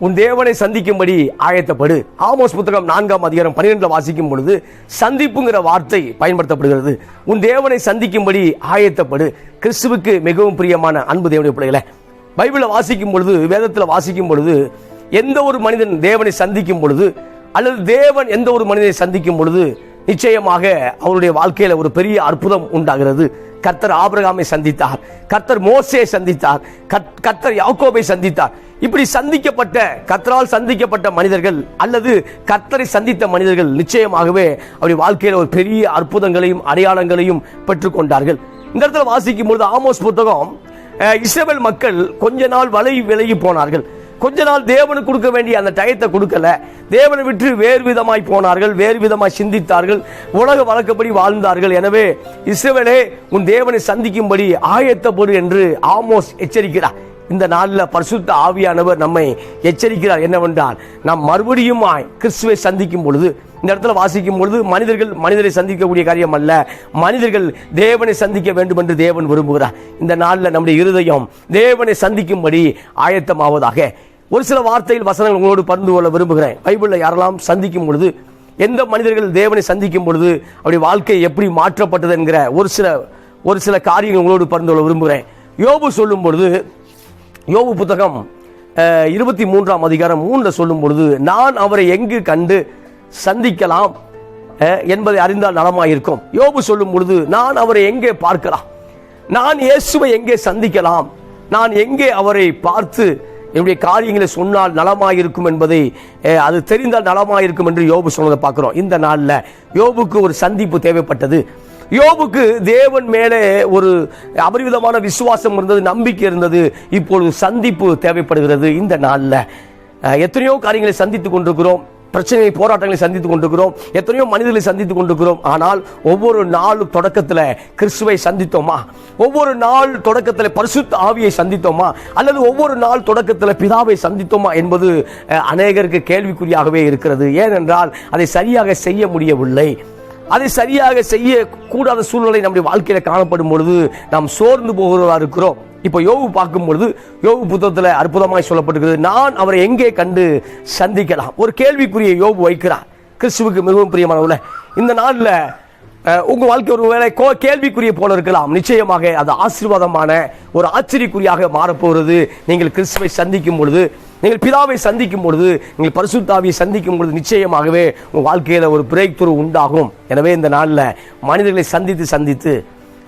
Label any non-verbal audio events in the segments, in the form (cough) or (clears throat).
உன் தேவனை சந்திக்கும்படி ஆயத்தப்படு. ஆமோஸ் புத்தகம் நான்காம் அதிகாரம் பன்னிரெண்டுல வாசிக்கும் பொழுது சந்திப்புங்கிற வார்த்தை பயன்படுத்தப்படுகிறது. உன் தேவனை சந்திக்கும்படி ஆயத்தப்படு. கிறிஸ்துவுக்கு மிகவும் பிரியமான அன்பு தேவனுடைய பிள்ளைகளை பைபிளை வாசிக்கும் பொழுது வேதத்தில் வாசிக்கும் பொழுது எந்த ஒரு மனிதன் தேவனை சந்திக்கும் பொழுது அல்லது தேவன் எந்த ஒரு மனிதனை சந்திக்கும் பொழுது நிச்சயமாக அவருடைய வாழ்க்கையில ஒரு பெரிய அற்புதம் உண்டாகிறது. கர்த்தர் ஆபிரகாமை சந்தித்தார். கர்த்தர் மோசையை சந்தித்தார். கர்த்தர் யாக்கோபை சந்தித்தார். இப்படி சந்திக்கப்பட்ட கத்தரால் சந்திக்கப்பட்ட மனிதர்கள் அல்லது கத்தரை சந்தித்த மனிதர்கள் நிச்சயமாகவே அவருடைய வாழ்க்கையில் ஒரு பெரிய அற்புதங்களையும் அடையாளங்களையும் பெற்றுக்கொண்டார்கள் இந்த இடத்துல வாசிக்கும் பொழுது ஆமோஸ் புத்தகம் இஸ்ரேல் மக்கள் கொஞ்ச நாள் வலை விலகி போனார்கள். கொஞ்ச நாள் தேவனுக்கு கொடுக்க வேண்டிய அந்த டயத்தை கொடுக்கல. தேவனை விட்டு வேறு விதமாய் போனார்கள் வேறு விதமாய் சிந்தித்தார்கள் உலக வழக்கப்படி வாழ்ந்தார்கள். எனவே இஸ்ரேலே உன் தேவனை சந்திக்கும்படி ஆயத்தப்படு என்று ஆமோஸ் எச்சரிக்கிறார். இந்த நாளில் பரிசுத்த ஆவியானவர் நம்மை எச்சரிக்கிறார். என்னவென்றால் நாம் மறுபடியுமாய் கிறிஸ்துவை சந்திக்கும் பொழுது இந்த இடத்துல வாசிக்கும் பொழுது மனிதர்கள் மனிதரை சந்திக்கக்கூடிய காரியம் அல்ல. மனிதர்கள் தேவனை சந்திக்க வேண்டும் என்று தேவன் விரும்புகிறார். இந்த நாளில் நம்முடைய இருதயம் தேவனை சந்திக்கும்படி ஆயத்தமாவதாக. ஒரு சில வார்த்தையில் வசனங்கள் உங்களோடு பகிர்ந்து கொள்ள விரும்புகிறேன். பைபிளில் யாரெல்லாம் சந்திக்கும் பொழுது எந்த மனிதர்கள் தேவனை சந்திக்கும் பொழுது அவருடைய வாழ்க்கை எப்படி மாற்றப்பட்டது என்கிற ஒரு சில ஒரு சில காரியங்கள் உங்களோடு பகிர்ந்து கொள்ள விரும்புகிறேன். யோபு சொல்லும் பொழுது யோபு புத்தகம் இருபத்தி மூன்றாம் அதிகாரம் மூன்றில் சொல்லும் பொழுது நான் அவரை எங்கு கண்டு சந்திக்கலாம் என்பதை அறிந்தால் நலமாயிருக்கும். யோபு சொல்லும் பொழுது நான் அவரை எங்கே பார்க்கலாம்? நான் இயேசுவை எங்கே சந்திக்கலாம்? நான் எங்கே அவரை பார்த்து என்னுடைய காரியங்களை சொன்னால் நலமாயிருக்கும் என்பதை அது தெரிந்தால் நலமாயிருக்கும் என்று யோபு சொன்னதை பார்க்குறோம். இந்த நாளில் யோபுக்கு ஒரு சந்திப்பு தேவைப்பட்டது. யோபுக்கு தேவன் மேலே ஒரு அபரிவிதமான விசுவாசம் இருந்தது நம்பிக்கை இருந்தது. இப்பொழுது சந்திப்பு தேவைப்படுகிறது இந்த நாளில். எத்தனையோ காரியங்களை சந்தித்துக் கொண்டிருக்கிறோம். பிரச்சனை போராட்டங்களை சந்தித்துக் கொண்டிருக்கிறோம். எத்தனையோ மனிதர்களை சந்தித்துக் கொண்டிருக்கிறோம். ஆனால் ஒவ்வொரு நாள் தொடக்கத்தில் கிறிஸ்துவை சந்தித்தோமா? ஒவ்வொரு நாள் தொடக்கத்தில் பரிசுத்த ஆவியை சந்தித்தோமா? அல்லது ஒவ்வொரு நாள் தொடக்கத்தில் பிதாவை சந்தித்தோமா என்பது அநேகருக்கு கேள்விக்குறியாகவே இருக்கிறது. ஏனென்றால் அதை சரியாக செய்ய முடியவில்லை. அதை சரியாக செய்ய கூடாத சூழ்நிலை நம்முடைய வாழ்க்கையில காணப்படும் பொழுது நாம் சோர்ந்து போகிறவா இருக்கிறோம். இப்போ யோகு பார்க்கும் பொழுது யோபு புத்தகத்தில் அற்புதமாய் சொல்லப்பட்டிருக்கிறது நான் அவரை எங்கே கண்டு சந்திக்கலாம்? ஒரு கேள்விக்குரிய யோபு வைக்கிறார். கிறிஸ்துவுக்கு மிகவும் பிரியமானவர்கள இந்த நாளில் உங்கள் உங்க வாழ்க்கை ஒரு வேலை கோ- கேள்விக்குரிய போல இருக்கலாம். நிச்சயமாக அது ஆசீர்வாதமான ஒரு ஆச்சரியக்குறியாக மாறப்போகிறது. நீங்கள் கிறிஸ்துவை சந்திக்கும் பொழுது நீங்கள் பிதாவை சந்திக்கும் பொழுது நீங்கள் பரிசுத்தாவியை சந்திக்கும் பொழுது நிச்சயமாகவே உங்கள் வாழ்க்கையில் ஒரு பிரேக் துரு உண்டாகும். எனவே இந்த நாளில் மனிதர்களை சந்தித்து சந்தித்து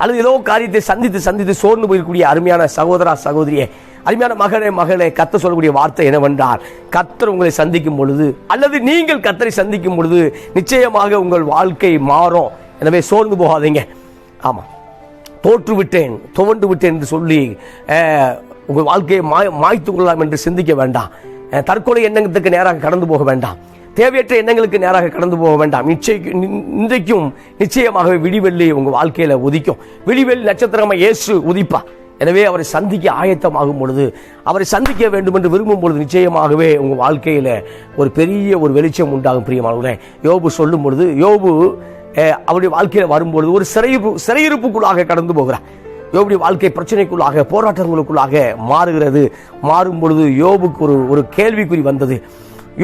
அல்லது ஏதோ காரியத்தை சந்தித்து சந்தித்து சோர்ந்து போயிருக்கக்கூடிய அருமையான சகோதரா சகோதரியே அருமையான மகனே மகளே கத்த சொல்லக்கூடிய வார்த்தை என்னவென்றால் கத்தர் உங்களை சந்திக்கும் பொழுது அல்லது நீங்கள் கத்தரை சந்திக்கும் பொழுது நிச்சயமாக உங்கள் வாழ்க்கை மாறும். எனவே சோர்ந்து போகாதீங்க. ஆமாம் தோற்றுவிட்டேன் துவண்டு விட்டேன் என்று சொல்லி உங்கள் வாழ்க்கையை மாய் மாய்த்து கொள்ளலாம் என்று சிந்திக்க வேண்டாம். தற்கொலை எண்ணத்துக்கு நேராக கடந்து போக வேண்டாம். தேவையற்ற எண்ணங்களுக்கு நேராக கடந்து போக வேண்டாம். நிச்சயம் இன்றைக்கும் நிச்சயமாகவே விடிவெள்ளி உங்கள் வாழ்க்கையில் உதிக்கும். விடிவெள்ளி நட்சத்திரமா இயேசு உதிப்பா. எனவே அவரை சந்திக்க ஆயத்தமாகும் பொழுது அவரை சந்திக்க வேண்டும் என்று விரும்பும் பொழுது நிச்சயமாகவே உங்கள் வாழ்க்கையில் ஒரு பெரிய ஒரு வெளிச்சம் உண்டாகும் பிரியமானவர்களே. யோபு சொல்லும் பொழுது யோபு அவருடைய வாழ்க்கையில் வரும்பொழுது ஒரு சிறையிருப்பு சிறையிருப்புக்குள்ளாக கடந்து போகிறார். யோபுடைய வாழ்க்கை பிரச்சனைக்குள்ளாக போராட்டங்களுக்குள்ளாக மாறுகிறது. மாறும் பொழுது யோபுக்கு ஒரு ஒரு கேள்விக்குறி வந்தது.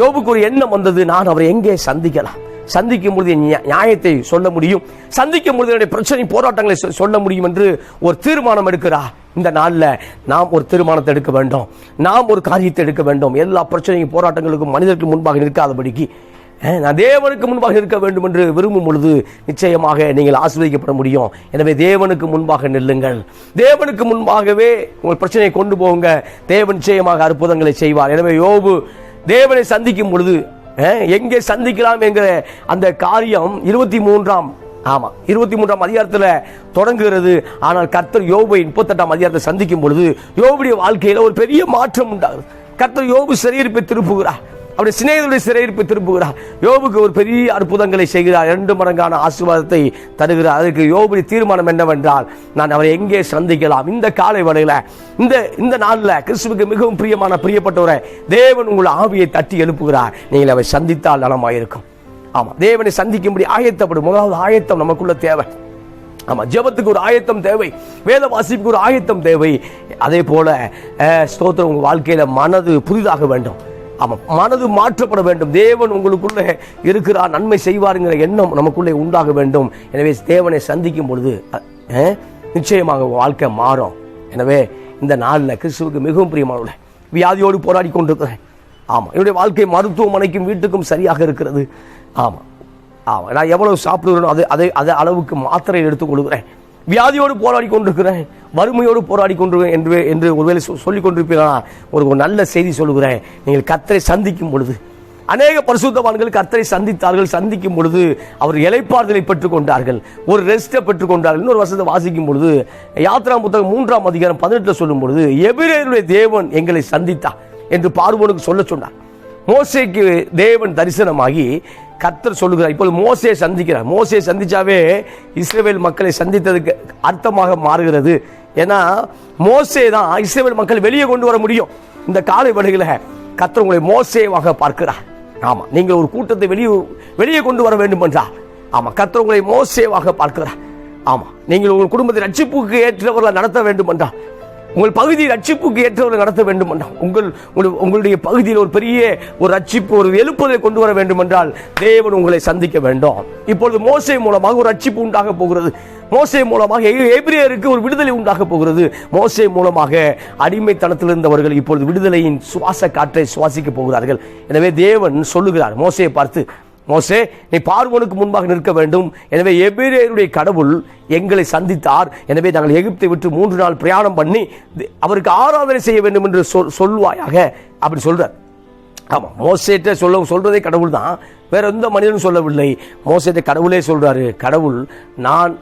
யோபுக்கு ஒரு எண்ணம் வந்தது நான் அவரை எங்கே சந்திக்கலாம்? சந்திக்கும் பொழுது என் நியாயத்தை சொல்ல முடியும். சந்திக்கும் பொழுது என்னுடைய பிரச்சனை போராட்டங்களை சொல்ல முடியும் என்று ஒரு தீர்மானம் எடுக்கிறா. இந்த நாளில் நாம் ஒரு தீர்மானத்தை எடுக்க வேண்டும். நாம் ஒரு காரியத்தை எடுக்க வேண்டும். எல்லா பிரச்சனையும் போராட்டங்களுக்கும் மனிதருக்கு முன்பாக நிற்காதபடிக்கு நான் தேவனுக்கு முன்பாக இருக்க வேண்டும் என்று விரும்பும் பொழுது நிச்சயமாக நீங்கள் ஆசீர்வதிக்கப்பட முடியும். எனவே தேவனுக்கு முன்பாக நில்லுங்கள். தேவனுக்கு முன்பாகவே உங்கள் பிரச்சனையை கொண்டு போங்க. தேவன் நிச்சயமாக அற்புதங்களை செய்வார். எனவே யோபு தேவனை சந்திக்கும் பொழுது எங்கே சந்திக்கலாம் என்கிற அந்த காரியம் இருபத்தி மூன்றாம் ஆமாம் இருபத்தி மூன்றாம் அதிகாரத்தில் தொடங்குகிறது. ஆனால் கர்த்தர் யோபை முப்பத்தெட்டாம் அதிகாரத்தை சந்திக்கும் பொழுது யோபுடைய வாழ்க்கையில் ஒரு பெரிய மாற்றம் உண்டாகுது. கர்த்தர் யோபு சிறையிருப்பை திருப்புகிறார். அவருடைய சிநேகிதருடைய சிறையிருப்பு திரும்புகிறார். யோபுக்கு ஒரு பெரிய அற்புதங்களை செய்கிறார். இரண்டு மடங்கான ஆசீர்வாதத்தை தருகிறார். அதற்கு யோபுடைய தீர்மானம் என்னவென்றால் நான் அவரை எங்கே சந்திக்கலாம்? இந்த காலை வேளையில இந்த இந்த நாளில் கிறிஸ்துவுக்கு மிகவும் பிரியமான பிரியப்பட்டவரை தேவன் உங்கள் ஆவியை தட்டி எழுப்புகிறார். நீங்கள் அவரை சந்தித்தால் நலமாயிருக்கும். ஆமாம் தேவனை சந்திக்கும்படி ஆயத்தப்படும். முதலாவது ஆயத்தம் நமக்குள்ள தேவை. ஆமாம் ஜெபத்துக்கு ஒரு ஆயத்தம் தேவை. வேத வாசிப்புக்கு ஒரு ஆயத்தம் தேவை. அதே போல ஸ்தோத்திரம் உங்கள் வாழ்க்கையில் மனது புதிதாக வேண்டும். அவன் மனது மாற்றப்பட வேண்டும். தேவன் உங்களுக்குள்ளே இருக்கிறார் நன்மை செய்வாருங்கிற எண்ணம் நமக்குள்ளே உண்டாக வேண்டும். எனவே தேவனை சந்திக்கும் பொழுது நிச்சயமாக வாழ்க்கை மாறும். எனவே இந்த நாளில் கிறிஸ்துவுக்கு மிகவும் பிரியமானவர்களே வியாதியோடு போராடி கொண்டிருக்கிறேன். ஆமாம் என்னுடைய வாழ்க்கை மருத்துவமனைக்கும் வீட்டுக்கும் சரியாக இருக்கிறது. ஆமாம் ஆமாம் நான் எவ்வளவு சாப்பிடுகிறேனோ அது அதை அதை அளவுக்கு மாத்திரை எடுத்துக் கொள்கிறேன். வியாதியோடு போராடி கொண்டிருக்கிறேன் வறுமையோடு போராடி கொண்டு என்று என்று ஒருவேளை சொ- சொல்லிக் கொண்டிருப்பீர்களா? ஒரு ஒரு நல்ல செய்தி சொல்கிறேன் நீங்கள் கத்தரை சந்திக்கும் பொழுது அநேக பரிசுத்தவான்கள் கர்த்தரை சந்தித்தார்கள். சந்திக்கும் பொழுது அவர் இலைப்பாறுதலை பெற்றுக் கொண்டார்கள் ஒரு ரெஸ்ட்டை பெற்றுக் கொண்டார்கள் இன்னொரு வருஷத்தை வாசிக்கும் பொழுது யாத்ரா புத்தகம் மூன்றாம் அதிகாரம் பதினெட்டில் சொல்லும் பொழுது எபிரேயருடைய தேவன் எங்களை சந்தித்தா என்று பார்வோனுக்கு சொல்ல சொன்னார். மோசைக்கு தேவன் தரிசனமாகி கத்தர் சொல்லுகிறார். இப்போது மோசையை சந்திக்கிறார். மோசையை சந்திச்சாவே இஸ்ரேல் மக்களை சந்தித்ததுக்கு அர்த்தமாக மாறுகிறது. ஏன்னா மோசே தான் இஸ்ரேல் மக்கள் வெளியே கொண்டு வர முடியும். இந்த காலை வழிகள கத்தர் உங்களை மோசேவாக பார்க்கிறார். ஆமா நீங்கள் ஒரு கூட்டத்தை வெளியே வெளியே கொண்டு வர வேண்டும் என்றார் ஆமா கத்தர் உங்களை மோசேவாக பார்க்கிறார். ஆமா நீங்கள் உங்கள் குடும்பத்தை ரட்சிப்புக்கு ஏற்றவர்களை நடத்த வேண்டும் என்றால் உங்கள் பகுதியில் ரட்சிப்புக்கு ஏற்றவர்கள் நடத்த வேண்டும் என்றால் உங்கள் உங்கள்- உங்களுடைய பகுதியில் ஒரு பெரிய ஒரு ரட்சிப்பு ஒரு எழுப்புதலை கொண்டு வர வேண்டும் என்றால் தேவன் உங்களை சந்திக்க வேண்டும். இப்பொழுது மோசை மூலமாக ஒரு ரட்சிப்பு உண்டாக போகிறது. மோசை மூலமாக எபிரியருக்கு ஒரு விடுதலை உண்டாக போகிறது. மோசை மூலமாக அடிமைத்தனத்தில் இருந்தவர்கள் இப்பொழுது விடுதலையின் சுவாச காற்றை சுவாசிக்க போகிறார்கள். எனவே தேவன் சொல்லுகிறார் மோசையை பார்த்து மோசே நீ பார்வோனுக்கு முன்பாக நிற்க வேண்டும். எனவே எபிரேயருடைய கடவுள் எங்களை சந்தித்தார். எனவே நாங்கள் எகிப்தை விட்டு மூன்று நாள் பிரயாணம் பண்ணி அவருக்கு ஆராதனை செய்ய வேண்டும் என்று சொல் சொல்வாயாக அப்படி சொல்றார். ஆமாம் மோசேட்ட சொல்ல சொல்றதே கடவுள் தான். வேற எந்த மனிதனும் சொல்லவில்லை. மோசேட்ட கடவுளே சொல்றாரு கடவுள் நான்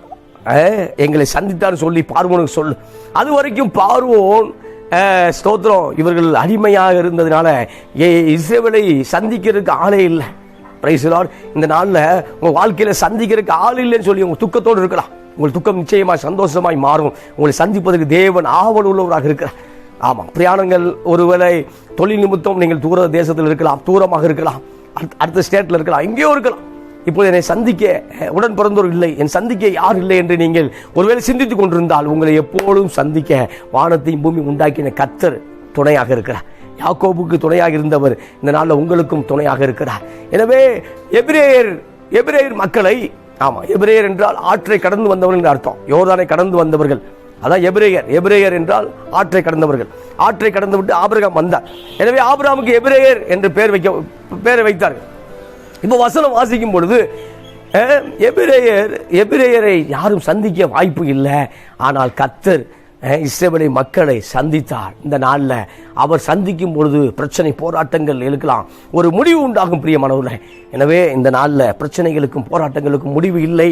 எங்களை சந்தித்தான்னு சொல்லி பார்வோனுக்கு சொல்லு அது வரைக்கும் பார்வோன் ஸ்தோத்திரம். இவர்கள் அடிமையாக இருந்ததுனால ஏ- இஸ்ரவேலை சந்திக்கிறதுக்கு ஆளே இல்லை. பிரைஸ் இந்த நாளில் உங்கள் வாழ்க்கையில் சந்திக்கிறதுக்கு ஆள் இல்லைன்னு சொல்லி உங்கள் துக்கத்தோடு இருக்கலாம். உங்கள் துக்கம் நிச்சயமாய் சந்தோஷமாய் மாறும். உங்களை சந்திப்பதற்கு தேவன் ஆவல் உள்ளவராக இருக்கிறார். ஆமாம் பிரயாணங்கள் ஒருவேளை தொழில் நிமித்தம் நீங்கள் தூர தேசத்தில் இருக்கலாம் தூரமாக இருக்கலாம் அடுத்த- அடுத்த இருக்கலாம் எங்கேயோ இருக்கலாம். இப்போது என்னை சந்திக்க உடன் பிறந்தோர் இல்லை. என் சந்திக்க யார் இல்லை என்று நீங்கள் ஒருவேளை சிந்தித்துக் கொண்டிருந்தால் உங்களை எப்பொழுதும் சந்திக்க வானத்தையும் பூமி உண்டாக்கின கத்தர் துணையாக இருக்கிறார். யாக்கோபுக்கு துணையாக இருந்தவர் இந்த நாளில் உங்களுக்கும் துணையாக இருக்கிறார். எனவே எபிரேயர் எபிரேயர் மக்களை ஆமாம் எபிரேயர் என்றால் ஆற்றை கடந்து வந்தவர்கள் என்று அர்த்தம். யோர்தானை கடந்து வந்தவர்கள். அதான் எபிரேயர். எபிரேயர் என்றால் ஆற்றை கடந்தவர்கள். ஆற்றை கடந்து விட்டு ஆபிரகாம் வந்தார். எனவே ஆபிரகாமுக்கு எபிரேயர் என்று பெயர் வைக்க பெயரை வைத்தார்கள். இப்போ வசனம் வாசிக்கும் பொழுது எபிரேயர் எபிரேயரை யாரும் சந்திக்க வாய்ப்பு இல்லை. ஆனால் கத்தர் இஸ்ரவேலை மக்களை சந்தித்தார். இந்த நாளில் அவர் சந்திக்கும் பொழுது பிரச்சனை போராட்டங்கள் எழுக்கலாம் ஒரு முடிவு உண்டாகும் பிரியமானவர்களே. எனவே இந்த நாளில் பிரச்சனைகளுக்கும் போராட்டங்களுக்கும் முடிவு இல்லை.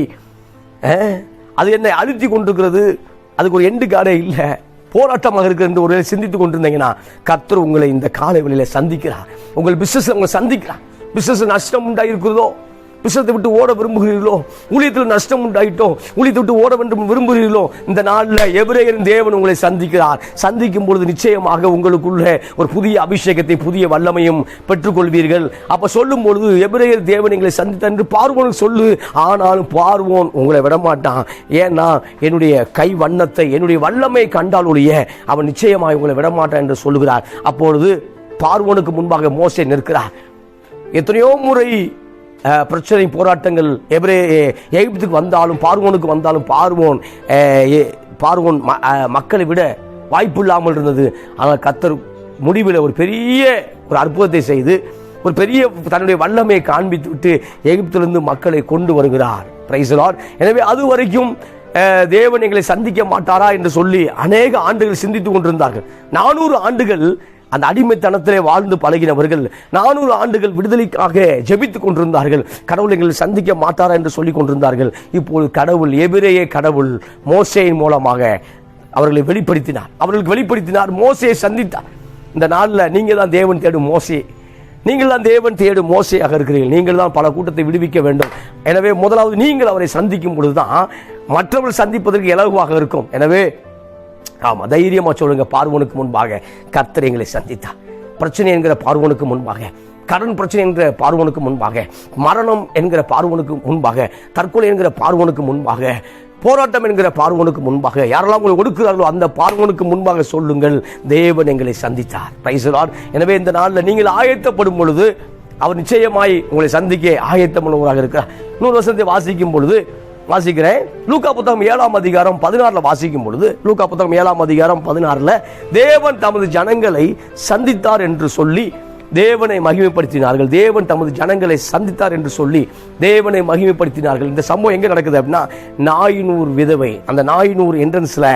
அது என்னை அழுத்தி கொண்டிருக்கிறது. அதுக்கு ஒரு எண்டு காடே இல்லை. போராட்டமாக இருக்கிற ஒரு சிந்தித்துக் கொண்டிருந்தீங்கன்னா கர்த்தர் உங்களை இந்த காலை வழியில் சந்திக்கிறார். உங்கள் பிசினஸ் உங்களை சந்திக்கிறார். பிசினஸ் நஷ்டம் உண்டாயிருக்கிறதோ? விஷயத்தை விட்டு ஓட விரும்புகிறீர்களோ? ஊழியத்தில் நஷ்டம் உண்டாயிட்டோம் ஊழியத்தை விட்டு ஓட வேண்டும் விரும்புகிறீர்களோ? இந்த நாளில் எபிரேயரின் தேவன் உங்களை சந்திக்கிறார். சந்திக்கும் பொழுது நிச்சயமாக உங்களுக்குள்ள ஒரு புதிய அபிஷேகத்தை புதிய வல்லமையும் பெற்றுக்கொள்வீர்கள். அப்போ சொல்லும் பொழுது எபிரேயர் தேவன் எங்களை சந்தித்த என்று பார்வோனுக்கு சொல்லு. ஆனாலும் பார்வோன் உங்களை விடமாட்டான். ஏன்னா என்னுடைய கை வண்ணத்தை என்னுடைய வல்லமை கண்டால் ஒழிய அவன் நிச்சயமாக உங்களை விடமாட்டான் என்று சொல்லுகிறார். அப்பொழுது பார்வோனுக்கு முன்பாக மோசே நிற்கிறார். எத்தனையோ முறை பிரச்சனை போராட்டங்கள் எபிரே எகிப்துக்கு வந்தாலும் பார்வோனுக்கு வந்தாலும் பார்வோன் பார்வோன் ம- மக்களை விட வாய்ப்பு இல்லாமல் இருந்தது. ஆனால் கத்தர் முடிவில் ஒரு பெரிய ஒரு அற்புதத்தை செய்து ஒரு பெரிய தன்னுடைய வல்லமையை காண்பித்து விட்டு எகிப்திலிருந்து மக்களை கொண்டு வருகிறார். பிரைசலார் எனவே அது வரைக்கும் தேவன் எங்களை சந்திக்க மாட்டாரா என்று சொல்லி அநேக ஆண்டுகள் சிந்தித்துக் கொண்டிருந்தார்கள். நானூறு ஆண்டுகள் அந்த அடிமைத்தனத்திலே வாழ்ந்து பழகினவர்கள் நானூறு ஆண்டுகள் விடுதலைக்காக ஜெபித்துக் கொண்டிருந்தார்கள். கடவுள் எங்களை சந்திக்க மாட்டாரா என்று சொல்லிக் கொண்டிருந்தார்கள். இப்போது கடவுள் எபிரேய கடவுள் மோசையின் மூலமாக அவர்களை வெளிப்படுத்தினார். அவர்களுக்கு வெளிப்படுத்தினார் மோசையை சந்தித்தார். இந்த நாளில் நீங்கள் தான் தேவன் தேடும் மோசையை நீங்கள் தான் தேவன் தேடும் மோசையாக இருக்கிறீர்கள். நீங்கள் தான் பல கூட்டத்தை விடுவிக்க வேண்டும். எனவே முதலாவது நீங்கள் அவரை சந்திக்கும் பொழுதுதான் மற்றவர்கள் சந்திப்பதற்கு இலகுவாக இருக்கும். எனவே ஆமாம் தைரியமாக சொல்லுங்க பார்வனுக்கு முன்பாக கர்த்தர் எங்களை சந்தித்தார். பிரச்சனை என்கிற பார்வனுக்கு முன்பாக கடன் பிரச்சனை என்கிற பார்வனுக்கு முன்பாக மரணம் என்கிற பார்வனுக்கு முன்பாக தற்கொலை என்கிற பார்வனுக்கு முன்பாக போராட்டம் என்கிற பார்வனுக்கு முன்பாக யாரெல்லாம் உங்களை ஒடுக்குறார்களோ அந்த பார்வனுக்கு முன்பாக சொல்லுங்கள் தேவன் எங்களை சந்தித்தார். Praise எனவே இந்த நாளில் நீங்கள் ஆயத்தப்படும் பொழுது அவர் நிச்சயமாய் உங்களை சந்திக்க ஆயத்தம் உள்ளவராக இருக்கிறார். நூறு வருஷத்தை வாசிக்கும் பொழுது வாசிக்கிறேன். லூக்கா புத்தகம் ஏழாம் அதிகாரம் பதினாறுல வாசிக்கும் பொழுது லூக்கா புத்தகம் ஏழாம் அதிகாரம் பதினாறுல தேவன் தமது ஜனங்களை சந்தித்தார் என்று சொல்லி தேவனை மகிமைப்படுத்தினார்கள். தேவன் தமது ஜனங்களை சந்தித்தார் என்று சொல்லி தேவனை மகிமைப்படுத்தினார்கள். இந்த சம்பவம் எங்க நடக்குது அப்படின்னா நாயினூர் விதவை அந்த நாயினூர் என்ட்ரன்ஸ்ல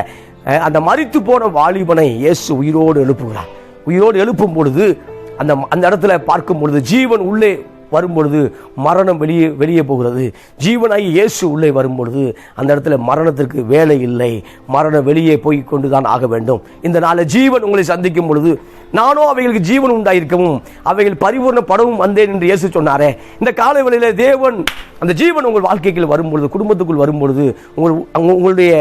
அந்த மறித்து போன வாலிபனை இயேசு உயிரோடு எழுப்புகிறார். உயிரோடு எழுப்பும் பொழுது அந்த அந்த இடத்துல பார்க்கும் பொழுது ஜீவன் உள்ளே வரும்பொழுது மரணம் வெளியே வெளியே போகிறது. ஜீவனாகி இயேசு உள்ளே வரும்பொழுது அந்த இடத்துல மரணத்திற்கு வேலை இல்லை. மரணம் வெளியே போய் கொண்டு தான் ஆக வேண்டும். இந்த நாளில் ஜீவன் உங்களை சந்திக்கும் பொழுது நானோ அவைகளுக்கு ஜீவன் உண்டாயிருக்கவும் அவைகள் பரிபூர்ணப்படவும் வந்தேன் என்று இயேசு சொன்னாரே. இந்த காலை தேவன் அந்த ஜீவன் உங்கள் வாழ்க்கைக்குள் வரும்பொழுது குடும்பத்துக்குள் வரும்பொழுது உங்கள் உங்களுடைய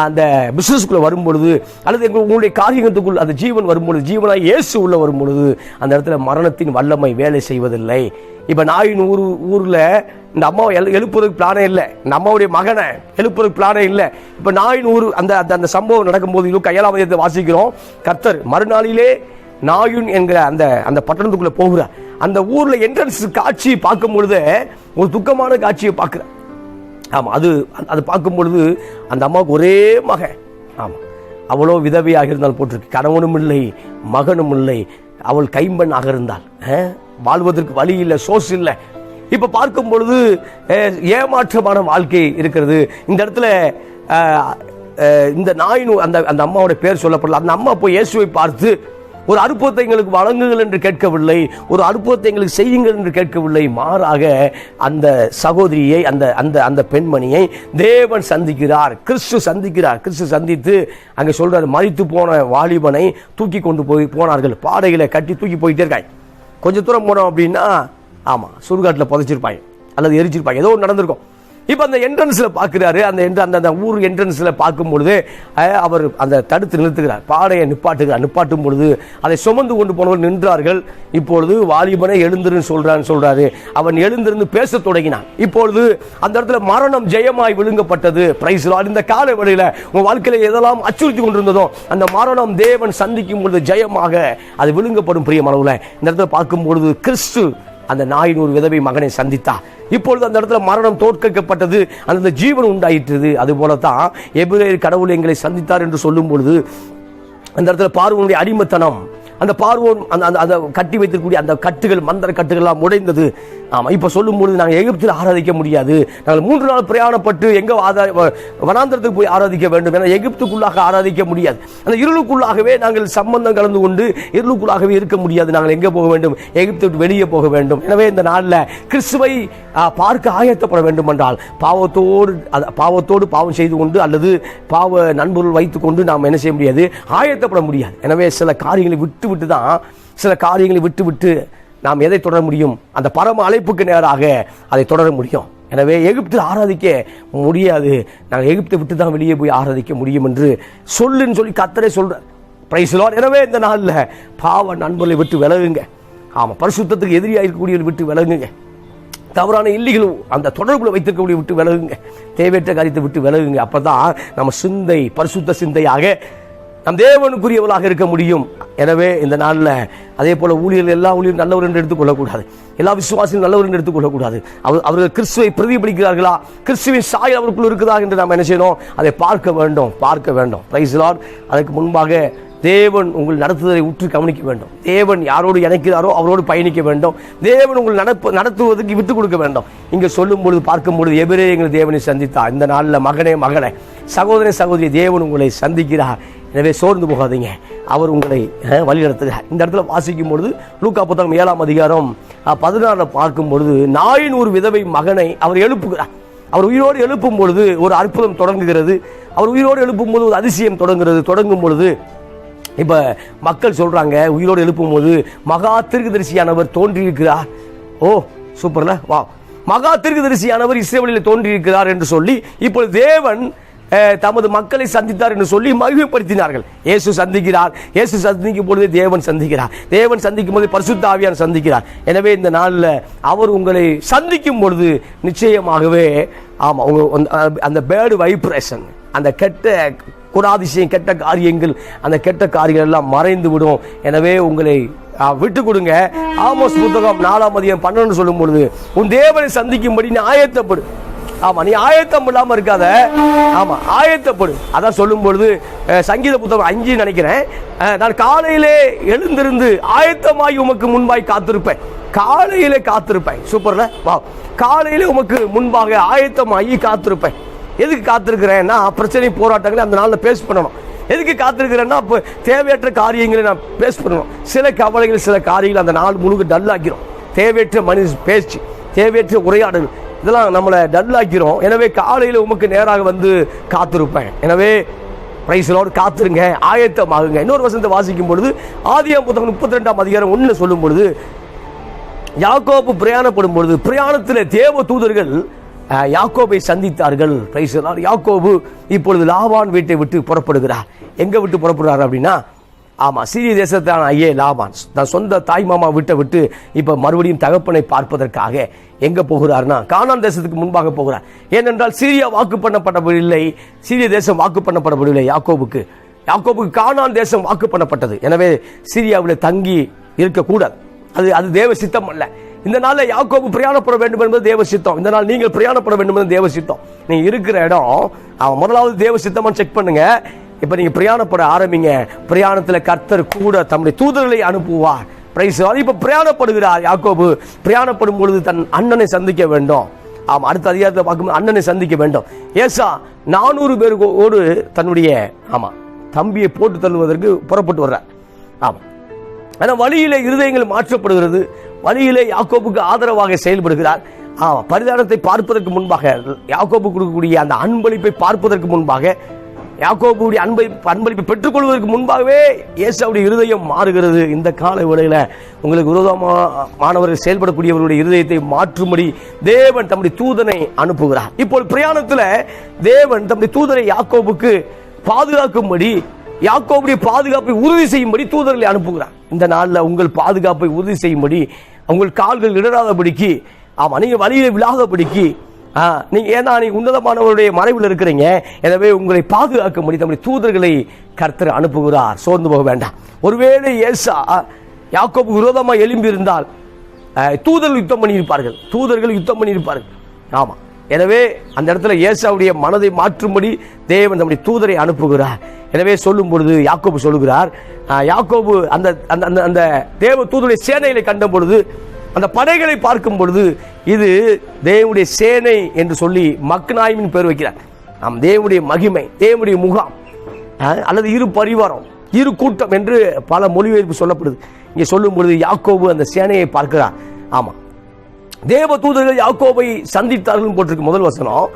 அந்த பிஸ்னஸ்க்குள்ளே வரும்பொழுது அல்லது உங்களுடைய காரியத்துக்குள் அந்த ஜீவன் வரும்பொழுது ஜீவனாக இயேசு உள்ள வரும்பொழுது அந்த இடத்துல மரணத்தின் வல்லமை வேலை செய்வதில்லை. இப்போ நாயின் ஊர் ஊரில் இந்த அம்மாவை எழு- எழுப்புறதுக்கு பிளானே இல்லை. இந்த அம்மாவுடைய மகனை எழுப்புறதுக்கு பிளானே இல்லை. இப்போ நாயின் ஊர் அந்த அந்த அந்த சம்பவம் நடக்கும்போது இது கையாளாம் வாசிக்கிறோம். கர்த்தர் மறுநாளிலே நாயுன் என்கிற அந்த அந்த பட்டணத்துக்குள்ளே போகிறார். அந்த ஊரில் என்ட்ரன்ஸ் காட்சி பார்க்கும் பொழுது ஒரு துக்கமான காட்சியை பார்க்குறேன் ஆமாம் அது அது பார்க்கும் பொழுது அந்த அம்மாவுக்கு ஒரே மகன். ஆமாம் அவ்வளோ விதவையாக இருந்தால் போட்டிருக்கு. கணவனும் இல்லை மகனும் இல்லை. அவள் கைம்பெண்ணாக இருந்தாள் வாழ்வதற்கு வழி இல்லை சோர்ஸ் இல்லை. இப்போ பார்க்கும் பொழுது ஏமாற்றமான வாழ்க்கை இருக்கிறது. இந்த இடத்துல இந்த நாயினு அந்த அந்த அம்மாவோட பேர் சொல்லப்படல. அந்த அம்மா போய் இயேசுவை பார்த்து ஒரு அற்புதத்தை எங்களுக்கு வழங்குங்கள் என்று கேட்கவில்லை. ஒரு அற்புதத்தை எங்களுக்கு செய்யுங்கள் என்று கேட்கவில்லை. மாறாக அந்த சகோதரியை அந்த அந்த அந்த பெண்மணியை தேவன் சந்திக்கிறார். கிறிஸ்து சந்திக்கிறார். கிறிஸ்து சந்தித்து அங்கே சொல்றாரு மறித்து போன வாலிபனை தூக்கி கொண்டு போய் போனார்கள். பாடைகளை கட்டி தூக்கி போயிட்டே இருக்காங்க கொஞ்சம் தூரம் போனோம் அப்படின்னா ஆமாம் சுடுகாட்டில் புதைச்சிருப்பாங்க அல்லது எரிச்சிருப்பாங்க. ஏதோ ஒன்று நடந்திருக்கும். இப்போ அந்த என்ட்ரன்ஸில் பார்க்குறாரு அந்த entrance- அந்த அந்த ஊர் என்ட்ரன்ஸில் பார்க்கும் பொழுது அவர் அந்த தடுத்து நிறுத்துகிறார். பாடையை நிப்பாட்டுகிறார். நிப்பாட்டும் பொழுது அதை சுமந்து கொண்டு போனவர் நின்றார்கள். இப்பொழுது வாலிபனை எழுந்திருன்னு சொல்கிறான்னு சொல்கிறாரு அவன் எழுந்திருந்து பேசத் தொடங்கினான். இப்பொழுது அந்த இடத்துல மரணம் ஜெயமாய் விழுங்கப்பட்டது. பிரைஸ் இந்த கால வேளையில உங்கள் வாழ்க்கையில் எதெல்லாம் அச்சுறுத்தி கொண்டிருந்ததோ அந்த மரணம் தேவன் சந்திக்கும் பொழுது ஜெயமாக அது விழுங்கப்படும் பிரியமளவில் இந்த இடத்துல பார்க்கும் பொழுது கிறிஸ்து அந்த நாயின் ஒரு விதவை மகனை சந்தித்தார் இப்பொழுது அந்த இடத்துல மரணம் தோற்கடிக்கப்பட்டது அந்த ஜீவன் உண்டாயிற்றது. அது போலத்தான் எபிரேயர் கடவுள் எங்களை சந்தித்தார் என்று சொல்லும் பொழுது அந்த இடத்துல பார்வனுடைய அடிமத்தனம் அந்த பார்வோன் அந்த அந்த அந்த கட்டி வைத்திருக்கக்கூடிய அந்த கட்டுகள் மந்திர கட்டுகள்லாம் உடைந்தது. ஆமாம் இப்போ சொல்லும் பொழுது நாங்கள் எகிப்தில் ஆராதிக்க முடியாது. நாங்கள் மூன்று நாள் பிரயாணப்பட்டு எங்கே ஆதா வனாந்திரத்துக்கு போய் ஆராதிக்க வேண்டும் என எகிப்துக்குள்ளாக ஆராதிக்க முடியாது. அந்த இருளுக்குள்ளாகவே நாங்கள் சம்பந்தம் கலந்து கொண்டு இருளுக்குள்ளாகவே இருக்க முடியாது. நாங்கள் எங்கே போக வேண்டும்? எகிப்து விட்டு வெளியே போக வேண்டும். எனவே இந்த நாளில் கிறிஸ்துவை பார்க்க ஆயத்தப்பட வேண்டும் என்றால் பாவத்தோடு பாவத்தோடு பாவம் செய்து கொண்டு அல்லது பாவ நண்பர்கள் வைத்துக்கொண்டு நாம் என்ன செய்ய முடியாது? ஆயத்தப்பட முடியாது. எனவே சில காரியங்களை விட்டு விட்டு தான் சில காரியங்களை விட்டு விட்டு நாம் எதை தொடர முடியும்? அந்த பரம அழைப்புக்கு நேராக அதை தொடர முடியும். எனவே எகிப்தில் ஆராதிக்க முடியாது. நாங்கள் எகிப்தை விட்டு தான் வெளியே போய் ஆராதிக்க முடியும் என்று சொல்லுன்னு சொல்லி கத்தரை சொல்கிறார் பிரைஸ் எனவே இந்த நாளில் பாவ நண்பர்களை விட்டு விலகுங்க. ஆமாம் பரிசுத்தத்துக்கு எதிரியாக இருக்கக்கூடிய விட்டு விலகுங்க. தவறான இல்லிகளும் அந்த தொடர்புல வைத்திருக்கக்கூடிய விட்டு விலகுங்க. தேவையற்ற காரியத்தை விட்டு விலகுங்க. அப்பதான் நம்ம சிந்தை பரிசுத்த சிந்தையாக நம் தேவனுக்குரியவளாக இருக்க முடியும். எனவே இந்த நாளில் அதே போல ஊழியர்கள் எல்லா ஊழியரும் நல்லவர் என்று எடுத்துக்கொள்ளக்கூடாது. எல்லா விசுவாசியும் நல்லவர் என்று எடுத்துக்கொள்ளக்கூடாது. அவர் அவர்கள் கிறிஸ்துவை பிரதிபலிக்கிறார்களா? கிறிஸ்துவின் சாயல் அவருக்குள் இருக்குதா என்று நாம் என்ன செய்யணும்? அதை பார்க்க வேண்டும் பார்க்க வேண்டும். பிரைஸ் லார்ட் அதற்கு முன்பாக தேவன் உங்கள் நடத்துதலை உற்று கவனிக்க வேண்டும். தேவன் யாரோடு இணைக்கிறாரோ அவரோடு பயணிக்க வேண்டும். தேவன் உங்கள் நடப்பு நடத்துவதற்கு விட்டுக் கொடுக்க வேண்டும். இங்கே சொல்லும் பொழுது பார்க்கும் பொழுது எவரே எங்கள் தேவனை சந்தித்தார். இந்த நாளில் மகனே மகனே சகோதரே சகோதரி தேவன் உங்களை சந்திக்கிறார். எனவே சோர்ந்து போகாதீங்க. அவர் உங்களை வழிநடத்துகிறார். இந்த இடத்துல வாசிக்கும் பொழுது லூக்கா புத்தகம் ஏழாம் அதிகாரம் பதினாறில் பார்க்கும் பொழுது நாயின் ஒரு விதவை மகனை அவர் எழுப்புகிறார். அவர் உயிரோடு எழுப்பும் பொழுது ஒரு அற்புதம் தொடங்குகிறது. அவர் உயிரோடு எழுப்பும் போது ஒரு அதிசயம் தொடங்குகிறது. தொடங்கும் பொழுது இப்போ மக்கள் சொல்கிறாங்க உயிரோடு எழுப்பும் போது மகா தீர்க்கதரிசியானவர் தோன்றியிருக்கிறார். ஓ சூப்பர்ல வா. மகா தீர்க்கதரிசியானவர் இஸ்ரேலில் தோன்றியிருக்கிறார் என்று சொல்லி இப்போ தேவன் தமது மக்களை சந்தித்தார் என்று சொல்லி மகிமைப்படுத்தினார்கள். இயேசு சந்திக்கிறார். இயேசு சந்திக்கும் பொழுது தேவன் சந்திக்கிறார். தேவன் சந்திக்கும் போது பரிசுத்த ஆவியான் சந்திக்கிறார். எனவே இந்த நாளில் அவர் உங்களை சந்திக்கும் பொழுது நிச்சயமாகவே ஆமாம் உங்க அந்த- பேடு பேர்டு வைப்ரேஷன் அந்த கெட்ட குணாதிசயம் கெட்ட காரியங்கள் அந்த கெட்ட காரியங்கள் எல்லாம் மறைந்து விடும். எனவே உங்களை விட்டு கொடுங்க. ஆமோஸ் புத்தகம் நாலாம் அதிகம் பன்னெண்டு சொல்லும் பொழுது உன் தேவனை சந்திக்கும்படி நீ ஆயத்தப்படு ஆமா நீ ஆயத்தம் இல்லாம இருக்காத. ஆமா ஆயத்தப்படு அதான் சொல்லும் பொழுது சங்கீத புத்தகம் அஞ்சு நினைக்கிறேன். நான் காலையிலே எழுந்திருந்து ஆயத்தமாகி உமக்கு முன்பாய் காத்திருப்பேன். காலையிலே காத்திருப்பேன். சூப்பர்ல வா. காலையிலே உமக்கு முன்பாக ஆயத்தமாகி காத்திருப்பேன். எதுக்கு காத்திருக்கிறேன்னா பிரச்சனை போராட்டங்களை அந்த நாளில் பேஸ் பண்ணணும். எதுக்கு காத்திருக்கிறேன்னா இப்போ தேவையற்ற காரியங்களை நான் பேஸ் பண்ணணும். சில கவலைகள் சில காரியங்கள் அந்த நாள் முழுக்க டல்லாக்கிறோம் தேவையற்ற மனித பேச்சு தேவையற்ற உரையாடல் இதெல்லாம் நம்மளை டல்லாக்கிறோம் எனவே காலையில் உமக்கு நேராக வந்து காத்திருப்பேன். எனவே பிரைஸ்லோடு காத்திருங்க ஆயத்தமாகுங்க. இன்னொரு வசனத்தை வாசிக்கும் பொழுது ஆதியாம் புத்தகம் முப்பத்தி ரெண்டாம் அதிகாரம் ஒன்று சொல்லும் பொழுது யாக்கோப்பு பிரயாணப்படும் பொழுது பிரயாணத்தில் தேவ தூதர்கள் யாக்கோபை சந்தித்தார்கள். பிரைஸ் யாக்கோபு இப்பொழுது லாவான் வீட்டை விட்டு புறப்படுகிறார். எங்கே விட்டு புறப்படுறார் அப்படின்னா ஆமாம் சீரிய தேசத்தான ஐயே லாபான். தன் சொந்த தாய் மாமா விட்டை விட்டு இப்போ மறுபடியும் தகப்பனை பார்ப்பதற்காக எங்கே போகிறார்னா கானான் தேசத்துக்கு முன்பாக போகிறார். ஏனென்றால் சீரியா வாக்கு பண்ணப்படவில்லை சீரிய தேசம் வாக்கு பண்ணப்படவில்லை யாக்கோபுக்கு. யாக்கோபுக்கு கானான் தேசம் வாக்கு பண்ணப்பட்டது. எனவே சீரியாவில் தங்கி இருக்கக்கூடாது. அது அது தேவ சித்தம் அல்ல. இந்த நாளில் யாக்கோபு பிரயாணப்பட வேண்டும் என்பது தேவ சித்தம் இந்த நாள் நீங்கள் பிரயாணப்பட வேண்டும் என்பது தேவ சித்தம் நீங்க இருக்கிற இடம் அவன் முதலாவது தேவ சித்தமாக செக் பண்ணுங்க. இப்ப நீங்க பிரயாணப்பட ஆரம்பிங்க. பிரயாணத்துல கர்த்தர் கூட தம்முடைய தூதர்களை அனுப்புவார். பிரைஸ் இப்ப பிரயாணப்படுகிறார் யாக்கோபு. பிரயாணப்படும் பொழுது தன் அண்ணனை சந்திக்க வேண்டும். ஆமாம் அடுத்த அதிகாரத்தில் பார்க்கும்போது அண்ணனை சந்திக்க வேண்டும். ஏசா நானூறு பேருக்கோடு தன்னுடைய ஆமாம் தம்பியை போட்டு தள்ளுவதற்கு புறப்பட்டு வர்றார். ஆமாம் ஆனால் வழியிலே இருதயங்கள் மாற்றப்படுகிறது. வழியிலே யாக்கோபுக்கு ஆதரவாக செயல்படுகிறார். ஆமா பரிதானத்தை பார்ப்பதற்கு முன்பாக யாக்கோபு கொடுக்கக்கூடிய அந்த அன்பளிப்பை பார்ப்பதற்கு முன்பாக யாக்கோபுடைய அன்பை அன்பளிப்பை பெற்றுக்கொள்வதற்கு முன்பாகவே இயேசுடைய இருதயம் மாறுகிறது. இந்த கால வேளையில் உங்களுக்கு விரோதமானவர்கள் செயல்படக்கூடியவர்களுடைய இருதயத்தை மாற்றும்படி தேவன் தம்முடைய தூதனை அனுப்புகிறார். இப்போ பிரயாணத்தில் தேவன் தம்முடைய தூதனை யாக்கோபுக்கு பாதுகாக்கும்படி யாக்கோபுடைய பாதுகாப்பை உறுதி செய்யும்படி தூதர்களை அனுப்புகிறார். இந்த நாளில் உங்கள் பாதுகாப்பை உறுதி செய்யும்படி உங்கள் கால்கள் இடராதபடிக்கு அவன் நீங்க வழியில் விழாதபடிக்கு நீங்கள் நீங்க ஏன்னா நீங்கள் உன்னதமானவருடைய மறைவில் இருக்கிறீங்க. எனவே உங்களை பாதுகாக்க முடியும் நம்முடைய தூதர்களை கர்த்தர் அனுப்புகிறார். சோர்ந்து போக வேண்டாம். ஒருவேளை ஏசா யாக்கோபு விரோதமாக எழும்பி இருந்தால் தூதர்கள் யுத்தம் பண்ணியிருப்பார்கள். தூதர்கள் யுத்தம் பண்ணியிருப்பார்கள். ஆமாம் எனவே அந்த இடத்துல ஏசாவுடைய மனதை மாற்றும்படி தேவன் நம்முடைய தூதரை அனுப்புகிறார். எனவே சொல்லும் பொழுது யாக்கோபு சொல்லுகிறார் யாக்கோபு அந்த அந்த அந்த- அந்த தேவ தூதருடைய சேனைகளை கண்ட பொழுது அந்த படைகளை பார்க்கும் பொழுது இது தேவனுடைய சேனை என்று சொல்லி மக்னாயுமின் பேர் வைக்கிறார். நம் தேவனுடைய மகிமை தேவனுடைய முகாம் அல்லது இரு பரிவாரம் இரு கூட்டம் என்று பல மொழிபெயர்ப்பு சொல்லப்படுது. இங்கே சொல்லும் பொழுது யாக்கோபு அந்த சேனையை பார்க்கிறார். ஆமாம் தேவ தூதர்கள் யாக்கோபை சந்தித்தார்கள் போட்டிருக்கு முதல் வசனம்.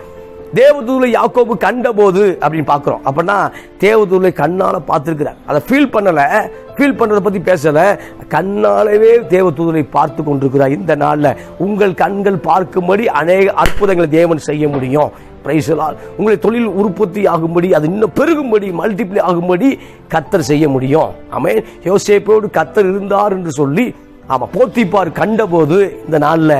தேவதூலை தூதரை யாக்கோபு கண்டபோது அப்படின்னு பார்க்குறோம். அப்படின்னா தேவதூலை கண்ணால் கண்ணால அதை ஃபீல் பண்ணலை. ஃபீல் பண்ணுறத பத்தி பேசலை. கண்ணாலவே தேவ தூதரை பார்த்து கொண்டிருக்கிறார். இந்த நாளில் உங்கள் கண்கள் பார்க்கும்படி அநேக அற்புதங்களை தேவன் செய்ய முடியும். பிரைசலால் உங்களை தொழில் உற்பத்தி ஆகும்படி அது இன்னும் பெருகும்படி மல்டிப்ளை ஆகும்படி கத்தர் செய்ய முடியும். ஆமென் யோசேப்போடு கத்தர் இருந்தார் என்று சொல்லி ஆமாம் போத்திப்பார் கண்டபோது இந்த நாளில்